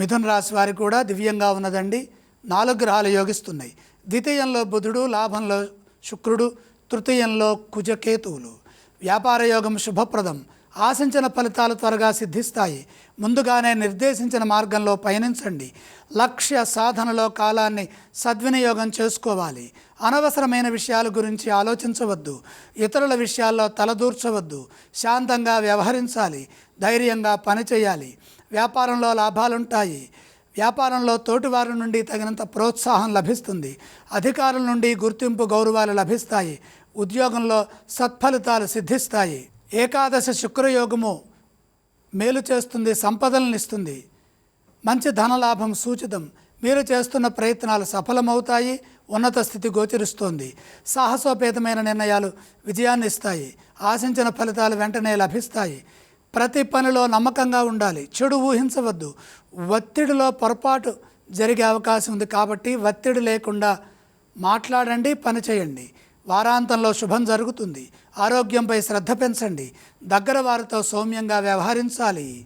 మిథున రాశి వారికి కూడా దివ్యంగా ఉన్నదండి. నాలుగు గ్రహాలు యోగిస్తున్నాయి. ద్వితీయంలో బుధుడు లాభంలో శుక్రుడు తృతీయంలో కుజకేతువులు. వ్యాపార యోగం శుభప్రదం. ఆశించిన ఫలితాలు త్వరగా సిద్ధిస్తాయి. ముందుగానే నిర్దేశించిన మార్గంలో పయనించండి. లక్ష్య సాధనలో కాలాన్ని సద్వినియోగం చేసుకోవాలి. అనవసరమైన విషయాల గురించి ఆలోచించవద్దు. ఇతరుల విషయాల్లో తలదూర్చవద్దు. శాంతంగా వ్యవహరించాలి. ధైర్యంగా పనిచేయాలి. వ్యాపారంలో లాభాలుంటాయి. వ్యాపారంలో తోటివారి నుండి తగినంత ప్రోత్సాహం లభిస్తుంది. అధికారుల నుండి గుర్తింపు గౌరవాలు లభిస్తాయి. ఉద్యోగంలో సత్ఫలితాలు సిద్ధిస్తాయి. ఏకాదశ శుక్రయోగము మేలు చేస్తుంది సంపదలను ఇస్తుంది. మంచి ధనలాభం సూచితం. మీరు చేస్తున్న ప్రయత్నాలు సఫలమవుతాయి ఉన్నత స్థితి గోచరిస్తోంది. సాహసోపేతమైన నిర్ణయాలు విజయాన్ని ఇస్తాయి ఆశించిన ఫలితాలు వెంటనే లభిస్తాయి. ప్రతి పనిలో నమ్మకంగా ఉండాలి. చెడు ఊహించవద్దు. ఒత్తిడిలో పొరపాటు జరిగే అవకాశం ఉంది కాబట్టి ఒత్తిడి లేకుండా మాట్లాడండి పని చేయండి. వారాంతంలో శుభం జరుగుతుంది. ఆరోగ్యంపై శ్రద్ధ పెంచండి. దగ్గర వారితో సౌమ్యంగా వ్యవహరించాలి.